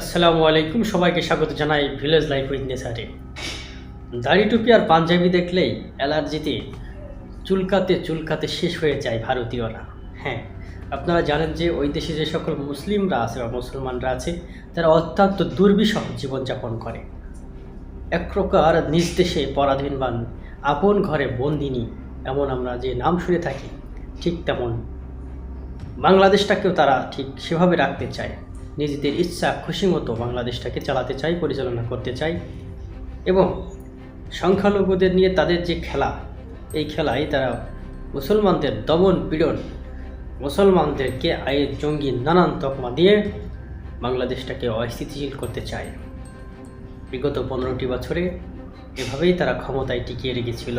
আসসালামু আলাইকুম, সবাইকে স্বাগত জানাই ভিলেজ লাইফ উইথ নেসারে। দাড়ি টুপি আর পাঞ্জাবি দেখলেই অ্যালার্জিতে চুলকাতে চুলকাতে শেষ হয়ে যায় ভারতীয়রা। হ্যাঁ আপনারা জানেন যে ওই দেশে যে সকল মুসলিমরা আছে বা মুসলমানরা আছে, তারা অত্যন্ত দুর্বিষহ জীবনযাপন করে। এক প্রকার নিজ দেশে পরাধীন বা আপন ঘরে বন্দিনী এমন আমরা যে নাম শুনে থাকি, ঠিক তেমন। বাংলাদেশটাকেও তারা ঠিক সেভাবে রাখতে চায়। নিজেদের ইচ্ছা, খুশি মতো বাংলাদেশটাকে চালাতে চায় পরিচালনা করতে চায় এবং সংখ্যালঘুদের নিয়ে তাদের যে খেলা, এই খেলায় তারা মুসলমানদের দমন পীড়ন, মুসলমানদেরকে আয়ের জঙ্গি নানান তকমা দিয়ে বাংলাদেশটাকে অস্থিতিশীল করতে চায়। বিগত পনেরোটি বছরে এভাবেই তারা ক্ষমতায় টিকিয়ে রেখেছিল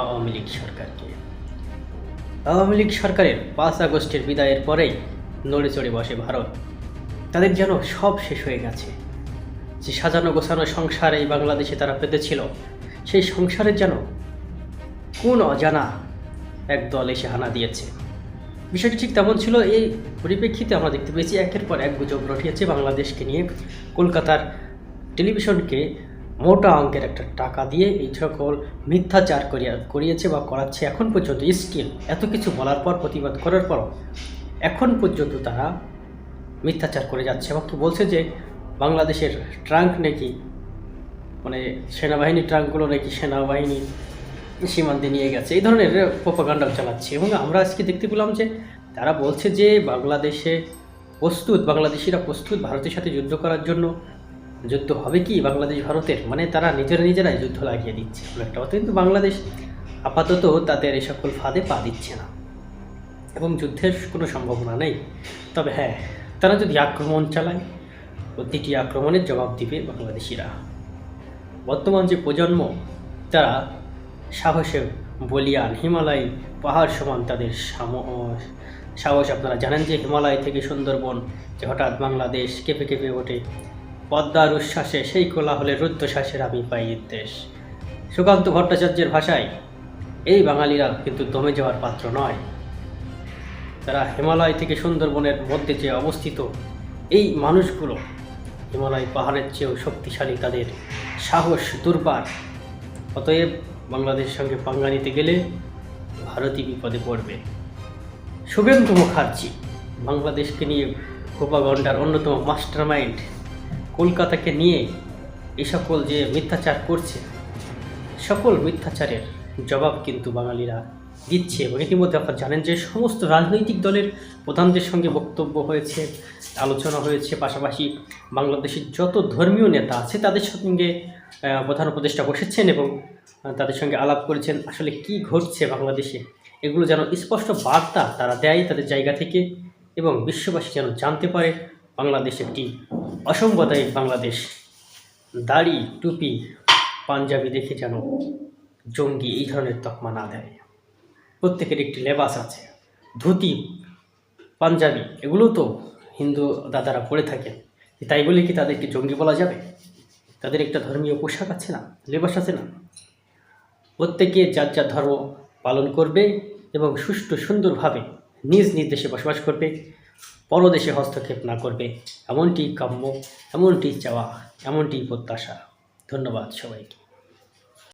আওয়ামী লীগ সরকারকে। আওয়ামী লীগ সরকারের পাঁচ আগস্টের বিদায়ের পরেই নড়ে চড়ে বসে ভারত। তাদের যেন সব শেষ হয়ে গেছে। যে সাজানো গোছানো সংসার এই বাংলাদেশে তারা পেতেছিল, সেই সংসারের যেন কোন অজানা এক দল এসে হানা দিয়েছে। বিষয়টি ঠিক তেমন ছিল, এই পরিপ্রেক্ষিতে আমরা দেখতে পেয়েছি একের পর এক গুজব রটিয়েছে বাংলাদেশকে নিয়ে। কলকাতার টেলিভিশনকে মোটা অঙ্কের একটা টাকা দিয়ে এই সকল মিথ্যাচার করিয়া, করিয়েছে বা করাচ্ছে এখন পর্যন্ত। স্টিল, এত কিছু বলার পর, প্রতিবাদ করার পর এখন পর্যন্ত তারা মিথ্যাচার করে যাচ্ছে এবং কি বলছে যে বাংলাদেশের ট্রাঙ্ক নাকি মানে সেনাবাহিনী ট্রাঙ্কগুলো নাকি সেনাবাহিনী সীমান্তে নিয়ে গেছে, এই ধরনের প্রোপাগান্ডাও চালাচ্ছে। এবং আমরা আজকে দেখতে পেলাম যে তারা বলছে যে বাংলাদেশে প্রস্তুত, বাংলাদেশিরা প্রস্তুত, ভারতের সাথে যুদ্ধ করার জন্য যুদ্ধ হবে কি? বাংলাদেশ, ভারতের মানে তারা নিজেরা নিজেরাই যুদ্ধ লাগিয়ে দিচ্ছে একটা। কথা কিন্তু বাংলাদেশ আপাতত তাদের এই সকল ফাঁদে পা দিচ্ছে না এবং যুদ্ধের কোনো সম্ভাবনা নেই। তবে হ্যাঁ তারা যদি আক্রমণ চালায়, প্রতিটি আক্রমণের জবাব দিবে বাংলাদেশিরা। বর্তমান যে প্রজন্ম, তারা সাহসে বলিয়ান, হিমালয় পাহাড় সমান তাদের সাহস। আপনারা জানেন যে হিমালয় থেকে সুন্দরবন, যে হঠাৎ বাংলাদেশ কেঁপে কেঁপে ওঠে, পদ্মার উচ্ছ্বাসে সেই কোলাহলের রুদ্ধশ্বাসের আমি পাই দেশ। সুকান্ত ভট্টাচার্যের ভাষায়, এই বাঙালিরা কিন্তু দমে যাওয়ার পাত্র নয়। তারা হিমালয় থেকে সুন্দরবনের মধ্যে যে অবস্থিত, এই মানুষগুলো হিমালয় পাহাড়ের চেয়েও শক্তিশালী তাদের সাহস, দুর্বার। অতএব বাংলাদেশের সঙ্গে পাঙ্গা নিতে গেলে ভারতই বিপদে পড়বে। শুভেন্দু মুখার্জি, বাংলাদেশকে নিয়ে প্রোপাগন্ডার অন্যতম মাস্টার মাইন্ড কলকাতাকে নিয়ে এই সকল যে মিথ্যাচার করছে, সকল মিথ্যাচারের জবাব কিন্তু বাঙালিরা দিচ্ছে এবং ইতিমধ্যে আপনারা জানেন যে সমস্ত রাজনৈতিক দলের প্রধানদের সঙ্গে বক্তব্য হয়েছে, আলোচনা হয়েছে, পাশাপাশি বাংলাদেশের যত ধর্মীয় নেতা আছে তাদের সঙ্গে প্রধান উপদেষ্টা বসেছেন এবং তাদের সঙ্গে আলাপ করেছেন আসলে কি ঘটছে বাংলাদেশে। এগুলো যেন স্পষ্ট বার্তা তারা দেয় তাদের জায়গা থেকে এবং বিশ্ববাসী যেন জানতে পারে বাংলাদেশ একটি অসম্প্রদায়িক বাংলাদেশ। দাড়ি, টুপি, পাঞ্জাবি দেখে যেন জঙ্গি এই ধরনের তকমা না দেয়। প্রত্যেকের একটি লেবাস আছে। ধুতি, পাঞ্জাবি এগুলো তো হিন্দু দাদারা পরে থাকেন। তাই বলে কি তাদেরকে জঙ্গি বলা যাবে? তাদের একটা ধর্মীয় পোশাক আছে না? লেবাস আছে না? প্রত্যেকে যার যার ধর্ম পালন করবে এবং সুষ্ঠু, সুন্দরভাবে নিজ নিজ দেশে বসবাস করবে, পরদেশে হস্তক্ষেপ না করবে, এমনটি কাম্য, এমনটি চাওয়া, এমনটি প্রত্যাশা। ধন্যবাদ সবাইকে।